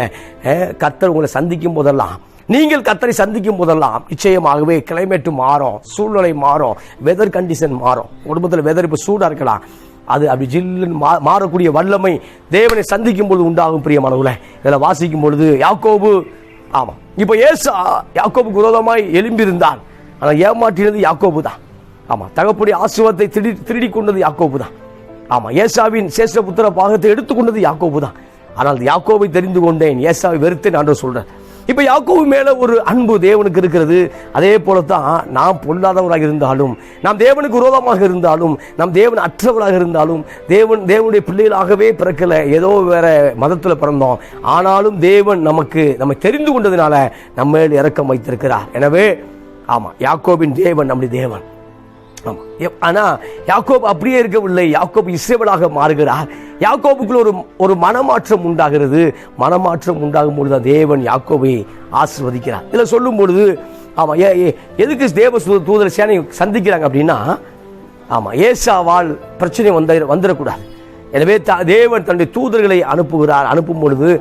கத்தர் உங்களை சந்திக்கும் போதெல்லாம் நீங்கள் கத்தரை சந்திக்கும் போதெல்லாம் நிச்சயமாகவே கிளைமேட் மாறும் சூழ்நிலை மாறும் வெதர் கண்டிஷன் மாறும். குடும்பத்தில் வெதர் இப்போ சூடாக இருக்கலாம் அது அப்படி ஜில்லுன்னு மா- மாறக்கூடிய வல்லமை தேவனை சந்திக்கும் பொழுது உண்டாகும் பிரியமானவர்களே இதில் வாசிக்கும் பொழுது யாக்கோபு ஆமாம் இப்போ ஏசா யாக்கோபுக்கு விரோதமாய் எழும்பியிருந்தான் ஆனால் ஏமாற்றினது யாக்கோபு தான். ஆமாம் தகப்புடைய ஆசுவத்தை திருடி திருடி கொண்டது யாக்கோபு தான். ஆமாம் ஏசாவின் சேஷ்ட புத்திர பாகத்தை எடுத்துக்கொண்டது யாக்கோபு தான். ஆனால் யாக்கோவை தெரிந்து கொண்டேன். ஏசாவை வெறுத்தேன் நான் சொல்கிறேன் இப்ப யாக்கோவு மேல ஒரு அன்பு தேவனுக்கு இருக்கிறது அதே போலத்தான் நாம் பொல்லாதவராக இருந்தாலும் நாம் தேவனுக்கு விரோதமாக இருந்தாலும் நாம் தேவன் அற்றவராக இருந்தாலும் தேவன் தேவனுடைய பிள்ளைகளாகவே பிறக்கல ஏதோ வேற மதத்துல பிறந்தோம். ஆனாலும் தேவன் நமக்கு நம்ம தெரிந்து கொண்டதுனால நம்ம மேல் வைத்திருக்கிறார். எனவே ஆமா யாக்கோபின் தேவன் நம்முடைய தேவன். ஆமாம் எப்- ஆனா யாக்கோப் அப்படியே இருக்கவில்லை. யாக்கோப் இஸ்ரேவலாக மாறுகிறார். யாக்கோபுக்குள்ள ஒரு ஒரு மனமாற்றம் உண்டாகிறது. மனமாற்றம் உண்டாகும் பொழுது தேவன் யாக்கோபை ஆசிர்வதிக்கிறார். இதில் சொல்லும் பொழுது ஆமா ஏ எதுக்கு தேவ தூதர் சேனை சந்திக்கிறாங்க அப்படின்னா ஆமா ஏசாவால் பிரச்சனை வந்த வந்துடக்கூடாது. எனவே த- தேவன் தன்னுடைய தூதர்களை அனுப்புகிறார். அனுப்பும் பொழுது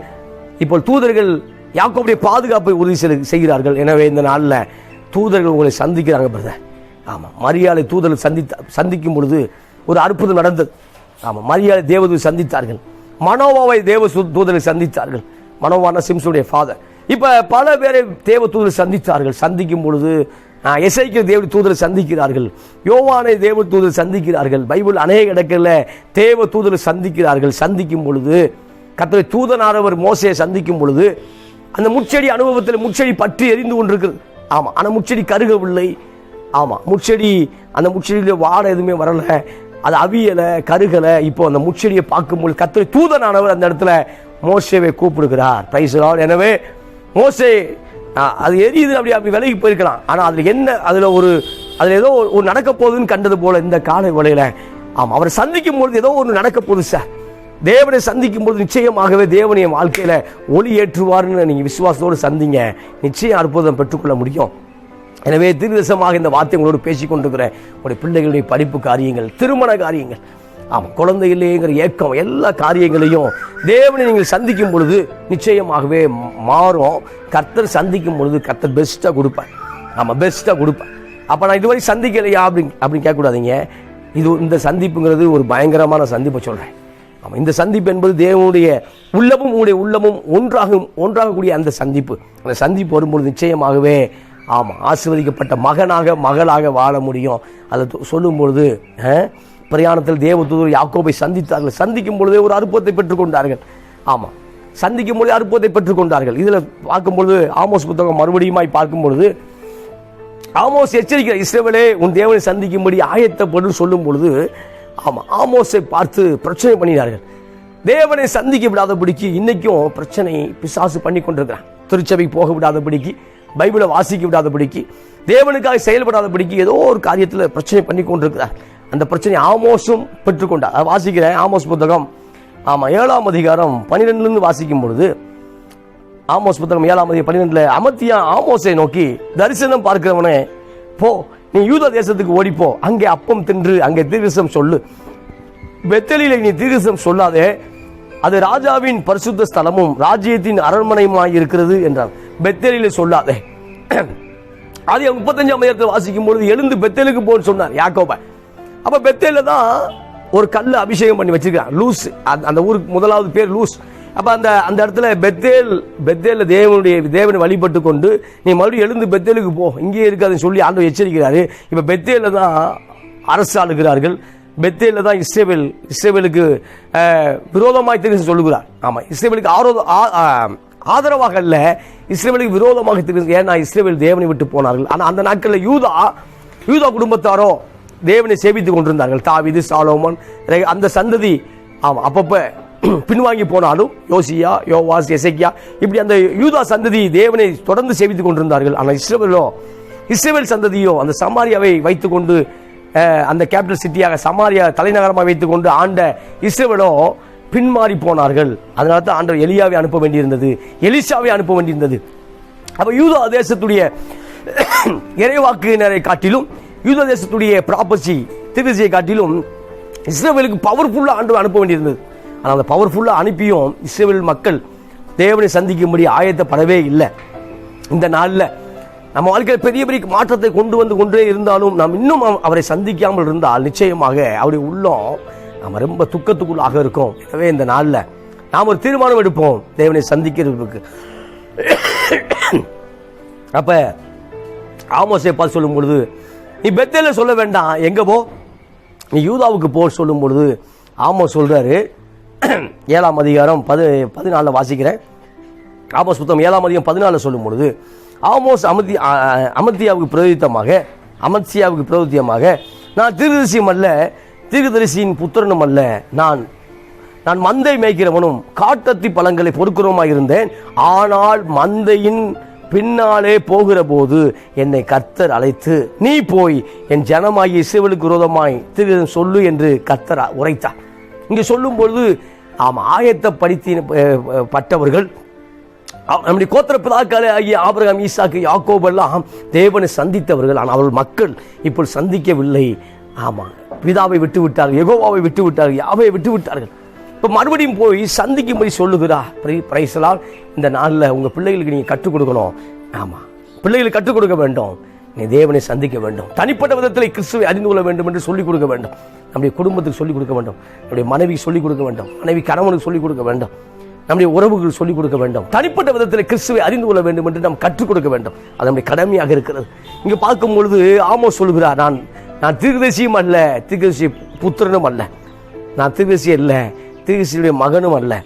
இப்போ தூதர்கள் யாக்கோபுடைய பாதுகாப்பை உறுதி செய்கிறார்கள். எனவே இந்த நாளில் தூதர்கள் உங்களை சந்திக்கிறாங்க பிரதர் ஆமாம் மரியாதை தூதர்கள் சந்தித்த சந்திக்கும் பொழுது ஒரு அற்புதம் நடந்தது. ஆமாம் மரியாதை தேவதூர் சந்தித்தார்கள். மனோவாவை தேவ தூதரை சந்தித்தார்கள். மனோவான சிம்சுடைய ஃபாதர் இப்போ பல பேரை தேவ தூதர் சந்தித்தார்கள். சந்திக்கும் பொழுது எசைக்கு தேவ தூதரை சந்திக்கிறார்கள். யோவானை தேவ தூதர் சந்திக்கிறார்கள். பைபிள் அநேக இடங்களில் தேவ தூதரை சந்திக்கிறார்கள். சந்திக்கும் பொழுது கத்தரை தூதனானவர் மோசையை சந்திக்கும் பொழுது அந்த முச்செடி அனுபவத்தில் முச்செடி பற்றி எரிந்து கொண்டிருக்கிறது. ஆமாம் ஆனால் முச்செடி கருகவில்லை. ஆமாம் முச்செடி அந்த முச்செடியில் வாடை எதுவுமே வரல. அது அவியலை கருகலை இப்போ அந்த முச்செடியை பார்க்கும்போது கத்திரி தூதனானவர் அந்த இடத்துல மோசேவை கூப்பிடுகிறார். பிரைஸ் எனவே மோசே அது எரியுது அப்படி அப்படி விலகி போயிருக்கலாம். ஆனால் அதில் என்ன அதில் ஒரு அதில் ஏதோ ஒரு- நடக்க போகுதுன்னு கண்டது போல இந்த காலை வேளையில. ஆமாம் அவரை சந்திக்கும் பொழுது ஏதோ ஒன்று நடக்க போகுது சார். தேவனை சந்திக்கும் பொழுது நிச்சயமாகவே தேவனைய வாழ்க்கையில் ஒளி ஏற்றுவார்னு நீங்கள் விசுவாசத்தோடு சந்திங்க. நிச்சயம் அற்புதம் பெற்றுக்கொள்ள முடியும். எனவே தீர்க்கதரிசனமாக இந்த வார்த்தை உங்களோடு பேசி கொண்டிருக்கிறேன் உங்களுடைய பிள்ளைகளுடைய படிப்பு காரியங்கள் திருமண காரியங்கள் ஆமாம் குழந்தை இல்லைங்கிற ஏக்கம் எல்லா காரியங்களையும் தேவனை நீங்கள் சந்திக்கும் பொழுது நிச்சயமாகவே மாறும். கர்த்தர் சந்திக்கும் பொழுது கர்த்தர் பெஸ்ட்டாக கொடுப்பார். ஆமாம் பெஸ்ட்டாக கொடுப்பார். அப்போ நான் இதுவரை சந்திக்கலையா அப்படின்னு அப்படின்னு கேட்கக்கூடாதீங்க. இது இந்த சந்திப்புங்கிறது ஒரு பயங்கரமான சந்திப்பை சொல்கிறேன் ஆமாம் இந்த சந்திப்பு என்பது தேவனுடைய உள்ளமும் உங்களுடைய உள்ளமும் ஒன்றாகும் ஒன்றாகக்கூடிய அந்த சந்திப்பு. அந்த சந்திப்பு வரும்பொழுது நிச்சயமாகவே ஆமாம் ஆசீர்வதிக்கப்பட்ட மகனாக மகளாக வாழ முடியும். அதை சொல்லும்பொழுது பிரயாணத்தில் தேவதூதர் யாக்கோபை சந்தித்தார்கள். சந்திக்கும் பொழுதே ஒரு அற்புதத்தை பெற்றுக்கொண்டார்கள். ஆமாம் சந்திக்கும் பொழுது அற்புதத்தை பெற்றுக்கொண்டார்கள். இதில் பார்க்கும் பொழுது ஆமோஸ் புத்தகம் மறுபடியுமாய் பார்க்கும் பொழுது ஆமோஸ் எச்சரிக்கிற இஸ்ரேவலே உன் தேவனை சந்திக்கும்படி ஆயத்தப்படும் சொல்லும் பொழுது ஆமாம் ஆமோஸை பார்த்து பிரச்சனை பண்ணினார்கள். தேவனை சந்திக்க விடாதபடிக்கு இன்னைக்கும் பிரச்சனை பிசாசு பண்ணி கொண்டிருக்கிறான் திருச்சபை போக விடாதபடிக்கு பைபிளை வாசிக்க விடாதபடிக்கு தேவனுக்காக செயல்படாதபடிக்கு ஏதோ ஒரு காரியத்தில் பிரச்சனை பண்ணி கொண்டிருக்கிறார் அந்த பிரச்சனை ஆமோசம் பெற்றுக்கொண்டார். அதை வாசிக்கிறேன் ஆமோஸ் புத்தகம் ஆமாம் ஏழாம் அதிகாரம் பன்னிரெண்டுலேருந்து வாசிக்கும் பொழுது ஆமோஸ் புத்தகம் ஏழாம் அதிகாரம் பன்னிரெண்டுல அமத்தியா ஆமோஸை நோக்கி தரிசனம் பார்க்கிறவனே போ நீ யூத தேசத்துக்கு ஓடிப்போ அங்கே அப்பம் தின்று அங்கே தீர்க்கசம் சொல்லு. வெத்தலியில் நீ தீர்க்கசம் சொல்லாதே அது ராஜாவின் பரிசுத்த ஸ்தலமும் ராஜ்யத்தின் அரண்மனையுமாய் இருக்கிறது என்றான். பெத்தலிலே சொல்லாதே. அது முப்பத்தஞ்சாம் அதிகாரத்தில் வாசிக்கும் பொழுது எழுந்து பெத்தேலுக்கு போன்னு சொன்னார் யாக்கோப. அப்ப பெத்தேல தான் ஒரு கல் அபிஷேகம் பண்ணி வச்சிருக்கான் லூஸ் அந்த- அந்த ஊருக்கு முதலாவது பேர் லூஸ் அப்ப அந்த அந்த இடத்துல பெத்தேல் பெத்தேல தேவனுடைய தேவனை வழிபட்டு கொண்டு நீ மறுபடியும் எழுந்து பெத்தேலுக்கு போ இங்கே இருக்காதுன்னு சொல்லி ஆண்டவர் எச்சரிக்கிறாரு. இப்ப பெத்தேல தான் அரசு ஆளுகிறார்கள். பெத்தேல தான் இஸ்ரேவேல் இஸ்ரேவேலுக்கு விரோதமாய் தெரிஞ்சு சொல்லுகிறார். ஆமா இஸ்ரேவேலுக்கு ஆரோத ஆதரவாக அல்ல இஸ்ரேவேலுக்கு விரோதமாக தெரிவித்து ஏன்னா இஸ்ரேவேல் தேவனை விட்டு போனார்கள். ஆனால் அந்த நாட்களில் யூதா யூதா குடும்பத்தாரோ தேவனை சேவித்துக் கொண்டிருந்தார்கள். தாவிது சாலோமன் அந்த சந்ததி ஆமாம் அப்பப்போ (clears throat) பின்வாங்கி போனாலும் யோசியா யோவாஸ் எசைக்கியா இப்படி அந்த யூதா சந்ததி தேவனை தொடர்ந்து சேவித்துக் கொண்டிருந்தார்கள். ஆனால் இஸ்ரேலோ இஸ்ரேவேல் சந்ததியோ அந்த சமாரியாவை வைத்துக்கொண்டு அந்த கேபிட்டல் சிட்டியாக சமாரியா தலைநகரமாக வைத்துக்கொண்டு ஆண்ட இஸ்ரேலோ பின்மாறி போனார்கள். அதனால தான் ஆண்டவர் எலியாவை அனுப்ப வேண்டியிருந்தது. எலிசாவை அனுப்ப வேண்டியிருந்தது. அப்போ யூதா தேசத்துடைய (coughs) இறைவாக்கினரை காட்டிலும் யூதா தேசத்துடைய ப்ராப்பர்சி திருச்சியை காட்டிலும் இஸ்ரேவேலுக்கு பவர்ஃபுல்லாக ஆண்டு அனுப்ப வேண்டியிருந்தது. ஆனால் அந்த பவர்ஃபுல்லாக அனுப்பியும் இஸ்ரேவேல் மக்கள் தேவனை சந்திக்கும்படி ஆயத்தப்படவே இல்லை. இந்த நாளில் நம்ம வாழ்க்கையில் பெரிய பெரிய மாற்றத்தை கொண்டு வந்து கொண்டே இருந்தாலும் நாம் இன்னும் அவரை சந்திக்காமல் இருந்தால் நிச்சயமாக அவருடைய உள்ளம் நம்ம ரொம்ப துக்கத்துக்குள்ளாக இருக்கும். எனவே இந்த நாளில் நாம் ஒரு தீர்மானம் எடுப்போம். தேவனை சந்திக்கிறதுக்கு. அப்ப ஆமோசை பார்த்து சொல்லும் பொழுது நீ பெத்தேல சொல்ல வேண்டாம். எங்க போ? நீ யூதாவுக்கு போ சொல்லும் பொழுது ஆமோஸ் சொல்றாரு. ஏழாம் அதிகாரம் பது பதினாலில் வாசிக்கிறேன். ஆமோஸ் புத்தகம் ஏழாம் அதிகாரம் பதினாலில் சொல்லும் பொழுது ஆமோஸ் அமதி அமத்தியாவுக்கு பிரதித்தமாக அமத்சியாவுக்கு பிரயோதித்தமாக நான் திருதிசியம் அல்ல தீர்க்கதரிசியின் புத்திரனும் அல்ல நான். நான் மந்தை மேய்க்கிறவனும் காட்டத்தி பழங்களை பொறுக்கிறவமாக இருந்தேன். ஆனால் மந்தையின் பின்னாலே போகிற போது என்னை கர்த்தர் அழைத்து நீ போய் என் ஜனமாகிய இசைவலுக்கு விரோதமாய் திரு சொல்லு என்று கர்த்தர் உரைத்தார். இங்கே சொல்லும் பொழுது ஆம் ஆயத்தப்படுத்தி அஹ், பட்டவர்கள் நம்முடைய கோத்திர பிதாக்களே ஆகிய ஆபிரகாம் ஈசாக்கு யாக்கோபெல்லாம் தேவனை சந்தித்தவர்கள். ஆனால் அவர்கள் மக்கள் இப்போ சந்திக்கவில்லை. ஆமா பிதாவை விட்டு விட்டார்கள் யெகோவாவை விட்டு விட்டார்கள் யாவை விட்டு விட்டார்கள் இப்போ மறுபடியும் போய் சந்திக்கும்படி சொல்லுகிறா. பிரைஸ்லாம் இந்த நாளில் உங்கள் பிள்ளைகளுக்கு நீங்கள் கற்றுக் கொடுக்கணும். ஆமாம் பிள்ளைகளுக்கு கற்றுக் கொடுக்க வேண்டும். நீ தேவனை சந்திக்க வேண்டும். தனிப்பட்ட விதத்தில் கிறிஸ்துவை அறிந்து கொள்ள வேண்டும் என்று சொல்லிக் கொடுக்க வேண்டும். நம்முடைய குடும்பத்துக்கு சொல்லிக் கொடுக்க வேண்டும். நம்முடைய மனைவிக்கு சொல்லிக் கொடுக்க வேண்டும். மனைவி கணவனுக்கு சொல்லிக் கொடுக்க வேண்டும். நம்முடைய உறவுகள் சொல்லிக் கொடுக்க வேண்டும். தனிப்பட்ட விதத்தில் கிறிஸ்துவை அறிந்து கொள்ள வேண்டும் என்று நாம் கற்றுக் கொடுக்க வேண்டும். அது நம்முடைய கடமையாக இருக்கிறது. இங்கே பார்க்கும் பொழுது ஆமோ சொல்கிறார் நான் நான் தீர்க்கதரிசியும் அல்ல தீர்க்கதரிசி புத்திரனும் அல்ல. நான் தீர்க்கதரிசி அல்ல தீர்க்கதரிசியுடைய மகனும் அல்ல.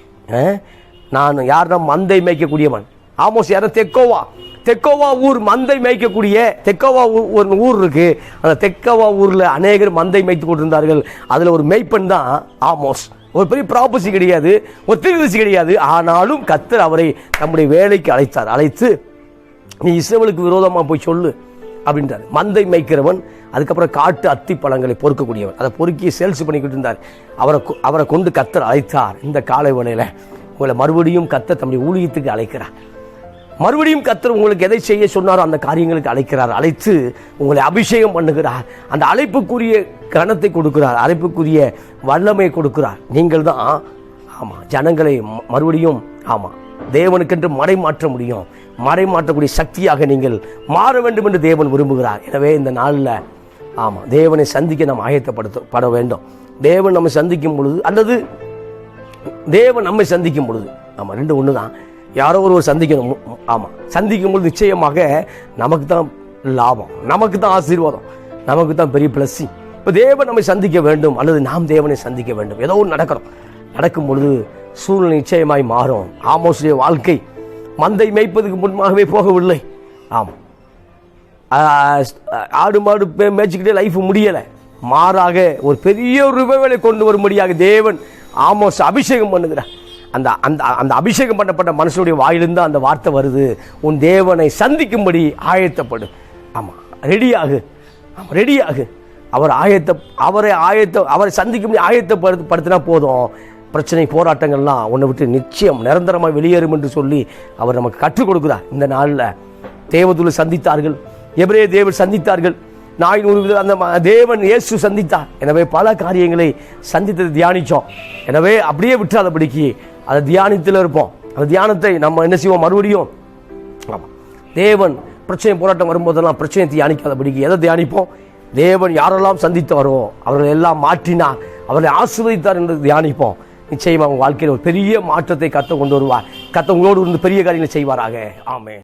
நான் யாருன்னா மந்தை மேய்க்கக்கூடியவன். ஆமோஸ் யாரும் தெக்கோவா. தெக்கோவா ஊர் மந்தை மேய்க்கக்கூடிய தெக்கோவா ஊ- ஒரு ஊர் இருக்கு. அந்த தெக்கோவா ஊரில் அநேகர் மந்தை மேய்த்து கொண்டிருந்தார்கள். அதில் ஒரு மேய்ப்பன் தான் ஆமோஸ். ஒரு பெரிய ப்ராப்பர்சி கிடையாது ஒரு திருவிசி கிடையாது. ஆனாலும் கத்தர் அவரை நம்முடைய வேலைக்கு அழைத்தார். அழைத்து நீ இஸ்ரவேலுக்கு விரோதமாக போய் சொல்லு. அப்படின்றார். மந்தை மேய்க்கிறவன் அதுக்கப்புறம் காட்டு அத்தி பழங்களை பொறுக்கக்கூடியவன். அதை பொறுக்கி சேல்ஸ் பண்ணிக்கிட்டு இருந்தார். அவரை அவரை கொண்டு கத்தர் அழைத்தார். இந்த காலை வேளையில உங்களை மறுபடியும் கத்தர் தம்முடைய ஊழியத்துக்கு அழைக்கிறார். மறுபடியும் கத்தர் உங்களுக்கு எதை செய்ய சொன்னாரோ அந்த காரியங்களுக்கு அழைக்கிறார். அழைத்து உங்களை அபிஷேகம் பண்ணுகிறார். அந்த அழைப்புக்குரிய கணத்தை கொடுக்கிறார். அழைப்புக்குரிய வல்லமையை கொடுக்கிறார். நீங்கள் தான் ஆமாம் ஜனங்களை மறுபடியும் ஆமாம் தேவனுக்கென்று மடை மாற்ற முடியும். மறை மாற்றக்கூடிய சக்தியாக நீங்கள் மாற வேண்டும் என்று தேவன் விரும்புகிறார். எனவே இந்த நாளில் ஆமாம் தேவனை சந்திக்க நாம் ஆயத்தப்படுத்த பட வேண்டும். தேவன் நம்மை சந்திக்கும் பொழுது அல்லது தேவன் நம்மை சந்திக்கும் பொழுது ஆமாம் ரெண்டு ஒன்று தான் யாரோ ஒருவர் சந்திக்கணும் ஆமாம் சந்திக்கும் பொழுது நிச்சயமாக நமக்கு தான் லாபம் நமக்கு தான் ஆசீர்வாதம் நமக்கு தான் பெரிய பிளஸ்ஸிங் இப்போ தேவன் நம்மை சந்திக்க வேண்டும் அல்லது நாம் தேவனை சந்திக்க வேண்டும். ஏதோ ஒன்று நடக்கணும். நடக்கும் பொழுது சூழ்நிலை நிச்சயமாய் மாறும். ஆமோசுடைய வாழ்க்கை மந்தை மேய்ப்பதுக்கு முன்பாகவே போகவில்லை. ஆமாம் ஆடு மாடு மேய்ச்சிக்கிட்டே லைஃப் முடியலை. மாறாக ஒரு பெரிய ஒரு கொண்டு வரும்படியாக தேவன் ஆமோஸ் அபிஷேகம் பண்ணுகிறார். அந்த அந்த அந்த அபிஷேகம் பண்ணப்பட்ட மனுஷனுடைய வாயிலிருந்து அந்த வார்த்தை வருது. உன் தேவனை சந்திக்கும்படி ஆயத்தப்படு. ஆமாம் ரெடியாகு. ஆமாம் ரெடியாகு. அவர் ஆயத்த அவரை ஆயத்த அவரை சந்திக்கும்படி ஆயத்தப்படுத்து படுத்தினா போதும். பிரச்சனை போராட்டங்கள்லாம் உன்னை விட்டு நிச்சயம் நிரந்தரமாக வெளியேறும் என்று சொல்லி அவர் நமக்கு கற்றுக் கொடுக்குறார். இந்த நாளில் தேவதுல சந்தித்தார்கள். எபிரே தேவர் சந்தித்தார்கள். நாயின் ஒரு அந்த தேவன் இயேசு சந்தித்தார். எனவே பல காரியங்களை சந்தித்ததை தியானித்தோம் எனவே அப்படியே விட்டுறாதபடிக்கு அதை தியானத்தில் இருப்போம். அந்த தியானத்தை நம்ம என்ன செய்வோம்? மறுபடியும் ஆமாம் தேவன் பிரச்சனை போராட்டம் வரும்போதெல்லாம் பிரச்சனை தியானிக்காதபடிக்கு எதை தியானிப்போம்? தேவன் யாரெல்லாம் சந்தித்தாரோ அவர்களை எல்லாம் மாற்றினார். அவர்களை ஆசிர்வதித்தார் என்று தியானிப்போம். நிச்சயமா உங்க வாழ்க்கையில் ஒரு பெரிய மாற்றத்தை கத்த கொண்டு வருவார். கத்த உங்களோடு இருந்து பெரிய காரியங்களை செய்வாராக. ஆமே